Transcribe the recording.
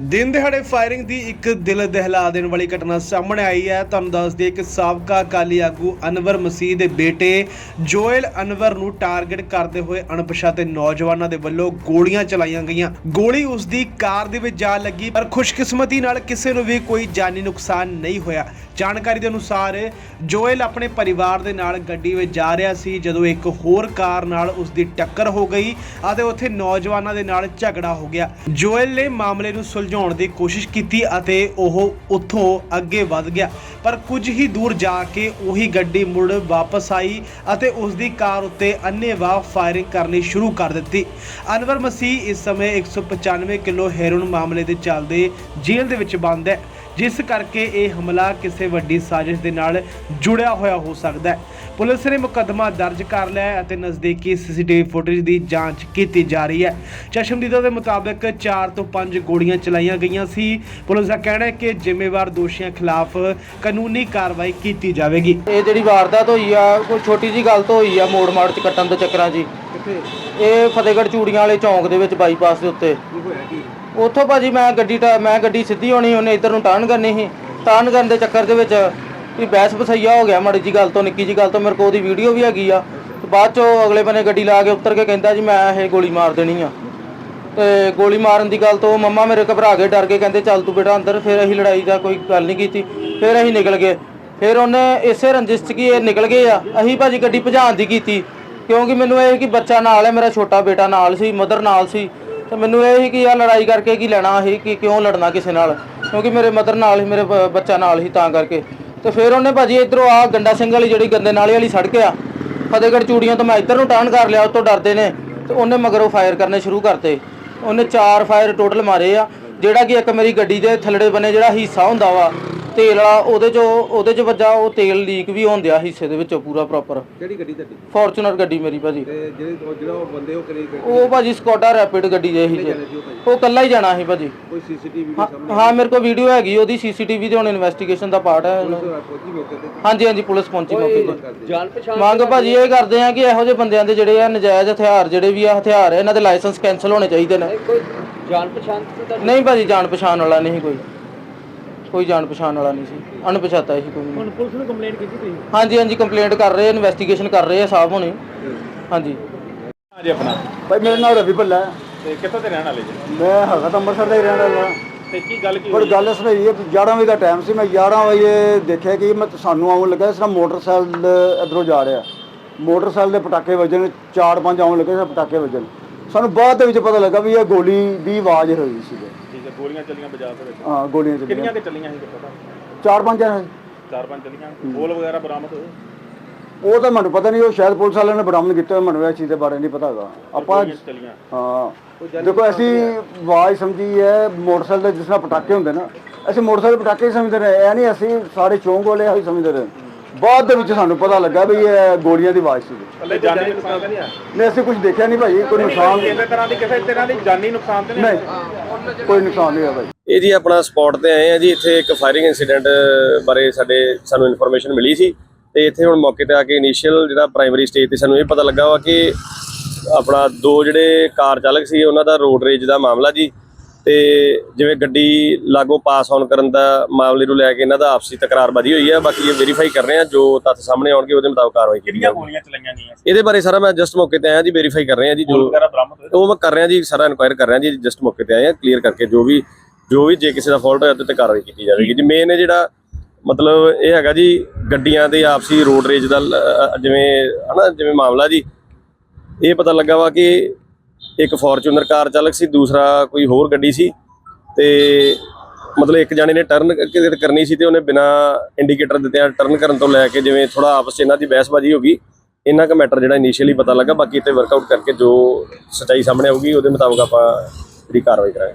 ਦਿਨ ਦਿਹਾੜੇ ਫਾਇਰਿੰਗ ਦੀ ਇੱਕ ਦਿਲ ਦਹਿਲਾ ਦੇਣ ਵਾਲੀ ਘਟਨਾ ਸਾਹਮਣੇ ਆਈ ਹੈ। ਤੁਹਾਨੂੰ ਦੱਸ ਦਈਏ ਕਿ ਸਾਬਕਾ ਅਕਾਲੀ ਆਗੂ ਅਨਵਰ ਮਸੀਹ ਦੇ ਬੇਟੇ ਜੋਇਲ ਅਨਵਰ ਨੂੰ ਟਾਰਗੇਟ ਕਰਦੇ ਹੋਏ ਅਣਪਛਾਤੇ ਨੌਜਵਾਨਾਂ ਦੇ ਵੱਲੋਂ ਗੋਲੀਆਂ ਚਲਾਈਆਂ ਗਈਆਂ। ਗੋਲੀ ਉਸ ਦੀ ਕਾਰ ਦੇ ਵਿੱਚ ਜਾ ਲੱਗੀ, ਪਰ ਖੁਸ਼ਕਿਸਮਤੀ ਨਾਲ ਕਿਸੇ ਨੂੰ ਵੀ ਕੋਈ ਜਾਨੀ ਨੁਕਸਾਨ ਨਹੀਂ ਹੋਇਆ। ਜਾਣਕਾਰੀ ਦੇ ਅਨੁਸਾਰ ਜੋਇਲ ਆਪਣੇ ਪਰਿਵਾਰ ਦੇ ਨਾਲ ਗੱਡੀ ਵਿੱਚ ਜਾ ਰਿਹਾ ਸੀ, ਜਦੋਂ ਇੱਕ ਹੋਰ ਕਾਰ ਨਾਲ ਉਸ ਦੀ ਟੱਕਰ ਹੋ ਗਈ ਅਤੇ ਉੱਥੇ ਨੌਜਵਾਨਾਂ ਦੇ ਨਾਲ ਝਗੜਾ ਹੋ ਗਿਆ। ਜੋਇਲ ਨੇ ਮਾਮਲੇ ਨੂੰ ਸੁਲਝਾਉਣ ਦੀ ਕੋਸ਼ਿਸ਼ ਕੀਤੀ ਅਤੇ ਉਹ ਉੱਥੋਂ ਅੱਗੇ ਵੱਧ ਗਿਆ। ਪਰ ਕੁਝ ਹੀ ਦੂਰ ਜਾ ਕੇ ਉਹੀ ਗੱਡੀ ਮੁੜ ਵਾਪਸ ਆਈ ਅਤੇ ਉਸ ਦੀ ਕਾਰ ਉੱਤੇ ਅੰਨ੍ਹੇਵਾਹ ਫਾਇਰਿੰਗ ਕਰਨੀ ਸ਼ੁਰੂ ਕਰ ਦਿੱਤੀ। ਅਨਵਰ ਮਸੀਹ ਇਸ ਸਮੇਂ 195 ਕਿਲੋ ਹੈਰੋਨ ਮਾਮਲੇ ਦੇ ਚੱਲਦੇ ਜੇਲ੍ਹ ਦੇ ਵਿੱਚ ਬੰਦ ਹੈ, ਜਿਸ ਕਰਕੇ ਇਹ ਹਮਲਾ ਕਿਸੇ ਵੱਡੀ ਸਾਜ਼ਿਸ਼ ਦੇ ਨਾਲ ਜੁੜਿਆ ਹੋਇਆ ਹੋ ਸਕਦਾ ਹੈ। ਪੁਲਿਸ ਨੇ ਮੁਕੱਦਮਾ ਦਰਜ ਕਰ ਲਿਆ ਹੈ ਅਤੇ ਨਜ਼ਦੀਕੀ ਸੀਸੀਟੀਵੀ ਫੁਟੇਜ ਦੀ ਜਾਂਚ ਕੀਤੀ ਜਾ ਰਹੀ ਹੈ। ਚਸ਼ਮਦੀਦਾਂ ਦੇ ਮੁਤਾਬਕ 4 ਤੋਂ 5 ਗੋਲੀਆਂ ਚਲਾਈਆਂ ਗਈਆਂ ਸੀ। ਪੁਲਿਸ ਦਾ ਕਹਿਣਾ ਹੈ ਕਿ ਜ਼ਿੰਮੇਵਾਰ ਦੋਸ਼ੀਆਂ ਖਿਲਾਫ ਕਾਨੂੰਨੀ ਕਾਰਵਾਈ ਕੀਤੀ ਜਾਵੇਗੀ। ਇਹ ਜਿਹੜੀ ਵਾਰਦਾਤ ਹੋਈ ਆ ਕੋਈ ਛੋਟੀ ਜੀ ਗੱਲ ਤੋਂ ਹੋਈ ਆ ਮੋੜ ਮਾੜ ਚ ਕੱਟਣ ਦੇ ਚੱਕਰਾਂ ਹੀ। ਇਹ ਫਤਿਹਗੜ੍ਹ ਚੂੜੀਆਂ ਵਾਲੇ ਚੌਂਕ ਦੇ ਵਿੱਚ ਬਾਈਪਾਸ ਦੇ ਉੱਤੇ। ਉੱਥੋਂ ਭਾਜੀ ਮੈਂ ਗੱਡੀ ਟਾ- ਮੈਂ ਗੱਡੀ ਸਿੱਧੀ ਹੋਣੀ ਉਹਨੇ ਇੱਧਰ ਨੂੰ ਟਰਨ ਕਰਨੀ ਸੀ। ਟਰਨ ਕਰਨ ਦੇ ਚੱਕਰ ਦੇ ਵਿੱਚ ਵੀ ਬਹਿਸ ਬਸਈਆ ਹੋ ਗਿਆ, ਮਾੜੀ ਜੀ ਗੱਲ ਤੋਂ, ਨਿੱਕੀ ਜੀ ਗੱਲ ਤੋਂ, ਮੇਰੇ ਕੋਲ ਉਹਦੀ ਵੀਡੀਓ ਵੀ ਹੈਗੀ ਆ। ਤੇ ਬਾਅਦ ਚੋਂ ਅਗਲੇ ਬੰਨੇ ਗੱਡੀ ਲਾ ਕੇ ਉੱਤਰ ਕੇ ਕਹਿੰਦਾ ਜੀ, ਮੈਂ ਇਹ ਗੋਲੀ ਮਾਰ ਦੇਣੀ ਆ। ਤੇ ਗੋਲੀ ਮਾਰਨ ਦੀ ਗੱਲ ਤੋਂ ਮੰਮਾ ਮੇਰੇ ਘਬਰਾ ਕੇ ਡਰ ਕੇ ਕਹਿੰਦੇ, ਚੱਲ ਤੂੰ ਬੇਟਾ ਅੰਦਰ, ਫਿਰ ਅਸੀਂ ਲੜਾਈ ਦਾ ਕੋਈ ਗੱਲ ਨਹੀਂ ਕੀਤੀ, ਫਿਰ ਅਸੀਂ ਨਿਕਲ ਗਏ। ਫਿਰ ਉਹਨੇ ਇਸੇ ਰੰਜਿਸ਼ 'ਚ ਕੀ ਇਹ ਨਿਕਲ ਗਏ ਆ, ਅਸੀਂ ਭਾਜੀ ਗੱਡੀ ਭਜਾਉਣ ਦੀ ਕੀਤੀ। ਕਿਉਂਕਿ ਮੈਨੂੰ ਇਹ ਕਿ ਬੱਚਾ ਨਾਲ ਹੈ, ਮੇਰਾ ਛੋਟਾ ਬੇਟਾ ਨਾਲ ਸੀ ਮਦਰ ਨਾਲ ਸੀ। ਤੇ ਮੈਨੂੰ ਇਹ ਹੀ ਕਿ ਯਾਰ ਲੜਾਈ ਕਰਕੇ ਕੀ ਲੈਣਾ ਸੀ ਕਿ ਕਿਉਂ ਲੜਨਾ ਕਿਸੇ ਨਾਲ। ਕਿਉਂਕਿ ਮੇਰੇ ਮਦਰ ਨਾਲ ਹੀ, ਮੇਰੇ ਬ- ਬੱਚਾ ਨਾਲ ਸੀ ਤਾਂ ਕਰਕੇ। ਤੇ ਫਿਰ ਉਹਨੇ ਭਾਜੀ ਇਧਰੋਂ ਆ ਗੰਡਾ ਸਿੰਘ ਵਾਲੀ ਜਿਹੜੀ ਗੰਦੇ ਨਾਲੇ ਵਾਲੀ ਸੜਕ ਆ, ਫਤਿਹਗੜ੍ਹ ਚੂੜੀਆਂ ਤੋਂ ਮੈਂ ਇੱਧਰ ਨੂੰ ਟਰਨ ਕਰ ਲਿਆ ਉਹ ਤੋਂ ਡਰਦੇ ਨੇ ਤੇ ਉਹਨੇ ਮਗਰੋਂ ਫਾਇਰ ਕਰਨੇ ਸ਼ੁਰੂ ਕਰਤੇ। ਉਹਨੇ ਚਾਰ ਫਾਇਰ ਟੋਟਲ ਮਾਰੇ ਆ, ਜਿਹੜਾ ਕਿ ਇੱਕ ਮੇਰੀ ਗੱਡੀ ਦੇ ਥੱਲੜੇ ਬੰਨੇ ਜਿਹੜਾ ਹਿੱਸਾ ਹੁੰਦਾ ਵਾ ਤੇਲ ਵਾਲਾ ਉਹਦੇ ਚੋਂ ਉਹਦੇ ਚ ਵੱਜਾ ਉਹ ਤੇਲ ਲੀਕ ਵੀ ਹੋਣ ਦਿਆ ਹਿੱਸੇ ਦੇ ਵਿੱਚੋਂ ਪੂਰਾ ਪ੍ਰੋਪਰ ਕਿਹੜੀ ਗੱਡੀ ਤੁਹਾਡੀ? ਫੋਰਚੂਨਰ ਗੱਡੀ ਮੇਰੀ ਭਾਜੀ। ਤੇ ਜਿਹੜੇ ਉਹ ਜਿਹੜਾ ਉਹ ਬੰਦੇ ਉਹ ਕਰੇ ਉਹ ਭਾਜੀ ਸਕੋਡਾ ਰੈਪਿਡ ਗੱਡੀ ਦੇ ਸੀ ਜੀ। ਉਹ ਕੱਲਾ ਹੀ ਜਾਣਾ ਸੀ ਭਾਜੀ। ਕੋਈ ਸੀਸੀਟੀਵੀ ਹਾਂ- ਹਾਂ ਮੇਰੇ ਕੋਲ ਵੀਡੀਓ ਹੈਗੀ ਉਹਦੀ ਸੀਸੀਟੀਵੀ ਤੇ ਹੁਣ ਇਨਵੈਸਟੀਗੇਸ਼ਨ ਦਾ ਪਾਰਟ ਹੈ। ਪਹੁੰਚੀ ਮੌਕੇ ਤੇ? ਹਾਂਜੀ ਹਾਂਜੀ ਪੁਲਿਸ ਪਹੁੰਚੀ ਮੌਕੇ ਤੇ। ਜਾਣ ਪਛਾਣ ਮੰਗ ਭਾਜੀ ਇਹ ਕਰਦੇ ਆ ਕਿ ਇਹੋ ਜਿਹੇ ਬੰਦਿਆਂ ਦੇ ਜਿਹੜੇ ਆ ਨਜਾਇਜ਼ ਹਥਿਆਰ ਜਿਹੜੇ ਵੀ ਆ ਹਥਿਆਰ ਇਹਨਾਂ ਦੇ ਲਾਇਸੈਂਸ ਕੈਨਸਲ ਹੋਣੇ ਚਾਹੀਦੇ ਨੇ। ਕੋਈ ਜਾਣ ਪਛਾਣ ਨਹੀਂ ਭਾਜੀ ਜਾਣ ਪਛਾਣ ਵਾਲਾ ਨਹੀਂ ਕੋਈ। ਕੋਈ ਜਾਣ ਪਛਾਣ ਵਾਲਾ ਨਹੀਂ ਸੀ ਅਣਪਛਾਤਾ ਸੀ ਕੋਈ। ਹੁਣ ਪੁਲਿਸ ਨੂੰ ਕੰਪਲੇਂਟ ਕੀਤੀ ਤੁਸੀਂ? ਹਾਂਜੀ ਹਾਂਜੀ ਕੰਪਲੇਂਟ ਕਰ ਰਹੇ ਇਨਵੈਸਟੀਗੇਸ਼ਨ ਕਰ ਰਹੇ ਆ ਸਾਹਿਬ ਹੁਣੇ। ਹਾਂਜੀ। ਜੀ ਆਪਣਾ। ਭਾਈ ਮੇਰਾ ਨਾਮ ਰਵੀ ਭੱਲਾ ਹੈ। ਤੇ ਕਿੱਥੋਂ ਦੇ ਰਹਿਣ ਵਾਲੇ ਜੀ? ਮੈਂ ਹੈਗਾ ਤਾਂ ਅੰਮ੍ਰਿਤਸਰ ਦਾ ਹੀ ਰਹਿਣ ਵਾਲਾ। ਤੇ ਕੀ ਗੱਲ ਕੀ ਪਰ ਗੱਲ ਇਸ ਲਈ 11 ਵਜੇ ਦਾ ਟਾਈਮ ਸੀ ਮੈਂ 11 ਵਜੇ ਦੇਖਿਆ ਕਿ ਮੈਂ ਸਾਨੂੰ ਆਉਣ ਲੱਗਾ ਇਸ ਤਰ੍ਹਾਂ ਮੋਟਰਸਾਈਕਲ ਇਧਰੋਂ ਜਾ ਰਿਹਾ। ਮੋਟਰਸਾਈਕਲ ਦੇ ਪਟਾਕੇ ਵੱਜਣ ਚਾਰ ਪੰਜ ਆਉਣ ਲੱਗੇ ਸੀ ਪਟਾਕੇ ਵੱਜਣ। ਸਾਨੂੰ ਬਾਅਦ ਦੇ ਵਿੱਚ ਪਤਾ ਲੱਗਾ ਵੀ ਇਹ ਗੋਲੀ ਦੀ ਆਵਾਜ਼ ਹੋਈ ਸੀ ਗੋਲੀਆਂ ਚੱਲੀਆਂ ਬਾਜ਼ਾਰ ਦੇ ਵਿੱਚ। ਹਾਂ ਗੋਲੀਆਂ ਚੱਲੀਆਂ। ਕਿੰਨੀਆਂ ਕਿ ਚੱਲੀਆਂ ਸੀ ਪਤਾ ਚਾਰ ਪੰਜ ਜਣੇ ਚਾਰ ਪੰਜ ਚੱਲੀਆਂ ਬੋਲ ਵਗੈਰਾ ਬਰਾਮਦ ਹੋਏ? ਉਹ ਤਾਂ ਮੈਨੂੰ ਪਤਾ ਨਹੀਂ ਉਹ ਸ਼ਾਇਦ ਪੁਲਿਸ ਵਾਲਿਆਂ ਨੇ ਬਰਾਮਦ ਕੀਤਾ ਮੈਨੂੰ ਇਹ ਚੀਜ਼ ਦੇ ਬਾਰੇ ਨਹੀਂ ਪਤਾ ਹੈਗਾ। ਆਪਾਂ ਗੋਲੀਆਂ ਚੱਲੀਆਂ। ਹਾਂ। ਦੇਖੋ ਅਸੀਂ ਆਵਾਜ਼ ਸਮਝੀ ਹੈ ਮੋਟਰਸਾਈਕਲ ਦੇ ਜਿਸ ਨਾਲ ਪਟਾਕੇ ਹੁੰਦੇ ਨਾ ਅਸੀਂ ਮੋਟਰਸਾਈਕਲ ਪਟਾਕੇ ਹੀ ਸਮਝਦੇ ਰਹੇ। ਇਹ ਨਹੀਂ ਅਸੀਂ ਸਾਰੇ ਚੌਂਕ ਵਾਲੇ ਸਮਝਦੇ ਰਹੇ। ਬਾਅਦ ਦੇ ਵਿੱਚ ਸਾਨੂੰ ਪਤਾ ਲੱਗਾ ਵੀ ਇਹ ਗੋਲੀਆਂ ਦੀ ਆਵਾਜ਼ ਸੀ। ਥੱਲੇ ਜਾਨੀ ਨੁਕਸਾਨ ਤਾਂ ਨਹੀਂ ਆ? ਨਹੀਂ ਅਸੀਂ ਕੁਝ ਦੇਖਿਆ ਨਹੀਂ ਭਾਈ ਕੋਈ ਨੁਕਸਾਨ ਕਿਸੇ ਤਰ੍ਹਾਂ ਦੀ ਕਿਸੇ ਤਰ੍ਹਾਂ ਦੀ ਜਾਨੀ ਨੁਕਸਾਨ ਤੇ ਨਹੀਂ ਨਹੀਂ ਕੋਈ ਨੁਕਸਾਨ ਨਹੀਂ ਹੋਇਆ ਭਾਈ। ਇਹ ਜੀ ਆਪਣਾ ਸਪੌਟ ਤੇ ਆਏ ਆ ਜੀ ਇੱਥੇ ਇੱਕ ਫਾਇਰਿੰਗ ਇਨਸੀਡੈਂਟ ਬਾਰੇ ਸਾਡੇ ਸਾਨੂੰ ਇਨਫੋਰਮੇਸ਼ਨ ਮਿਲੀ ਸੀ ਤੇ ਇੱਥੇ ਹੁਣ ਮੌਕੇ ਤੇ ਆ ਕੇ ਇਨੀਸ਼ੀਅਲ ਜਿਹੜਾ ਪ੍ਰਾਇਮਰੀ ਸਟੇਜ ਤੇ ਸਾਨੂੰ ਇਹ ਪਤਾ ਲੱਗਾ ਵਾ ਕਿ ਆਪਣਾ ਦੋ ਜਿਹੜੇ ਕਾਰ ਚਾਲਕ ਸੀ ਉਹਨਾਂ ਦਾ ਰੋਡ ਰੇਜ ਦਾ ਮਾਮਲਾ ਜੀ। ਤੇ ਜਿਵੇਂ ਗੱਡੀ ਲਾਗੋ ਪਾਸ ਆਨ ਕਰਨ ਦਾ ਮਾਮਲੇ ਨੂੰ ਲੈ ਕੇ ਇਹਨਾਂ ਦਾ ਆਪਸੀ ਤਕਰਾਰਬਾਜ਼ੀ ਹੋਈ ਹੈ ਬਾਕੀ ਇਹ ਵੈਰੀਫਾਈ ਕਰ ਰਹੇ ਆ ਜੋ ਤੱਥ ਸਾਹਮਣੇ ਆਉਣਗੇ ਉਹਦੇ ਮੁਤਾਬਕ ਕਾਰਵਾਈ ਕੀਤੀ ਕਿੰਨੀਆਂ ਗੋਲੀਆਂ ਚਲਾਈਆਂ ਗਈਆਂ ਇਹਦੇ ਬਾਰੇ ਸਾਰਾ ਮੈਂ ਜਸਟ ਮੌਕੇ ਤੇ ਆਇਆ ਜੀ ਵੈਰੀਫਾਈ ਕਰ ਰਹੇ ਆ ਜੀ ਜੋ ਉਹ ਮੈਂ ਕਰ ਰਿਹਾ ਜੀ ਸਾਰਾ ਇਨਕੁਆਇਰ ਕਰ ਰਿਹਾ ਜੀ ਜਸਟ ਮੌਕੇ ਤੇ ਆਏ ਆ ਕਲੀਅਰ ਕਰਕੇ ਜੋ ਵੀ ਜੋ ਵੀ ਜੇ ਕਿਸੇ ਦਾ ਫਾਲਟ ਹੋਇਆ ਤੇ ਤੇ ਕਾਰਵਾਈ ਕੀਤੀ ਜਾਵੇਗੀ ਜੀ। ਮੇਨ ਇਹ ਜਿਹੜਾ ਮਤਲਬ ਇਹ ਹੈਗਾ ਜੀ ਗੱਡੀਆਂ ਦੇ ਆਪਸੀ ਰੋਡ ਰੇਜ ਦਾ ਜਿਵੇਂ ਹਨਾ ਜਿਵੇਂ ਮਾਮਲਾ ਜੀ ਇਹ ਪਤਾ ਲੱਗਾ ਵਾ ਕਿ ਇੱਕ ਫੋਰਚੂਨਰ ਕਾਰ ਚਾਲਕ ਸੀ, ਦੂਸਰਾ ਕੋਈ ਹੋਰ ਗੱਡੀ ਸੀ ਤੇ ਮਤਲਬ ਇੱਕ ਜਾਣੇ ਨੇ ਟਰਨ ਕਰਨੀ ਸੀ ਤੇ ਉਹਨੇ ਬਿਨਾ ਇੰਡੀਕੇਟਰ ਦਿੱਤੇ ਟਰਨ ਕਰਨ ਤੋਂ ਲੈ ਕੇ ਜਿਵੇਂ ਥੋੜਾ ਆਪਸ 'ਚ ਇਹਨਾਂ ਦੀ ਬਹਿਸਬਾਜ਼ੀ ਹੋ ਗਈ, ਇੰਨਾ ਕੁ ਮੈਟਰ ਜਿਹੜਾ ਇਨੀਸ਼ੀਅਲੀ ਪਤਾ ਲੱਗਾ, ਬਾਕੀ ਤੇ ਵਰਕਆਊਟ ਕਰਕੇ ਜੋ ਸੱਚਾਈ ਸਾਹਮਣੇ ਆਊਗੀ, ਉਹਦੇ ਮੁਤਾਬਕ ਆਪਾਂ ਜਿਹੜੀ ਕਾਰਵਾਈ ਕਰਾਂਗੇ।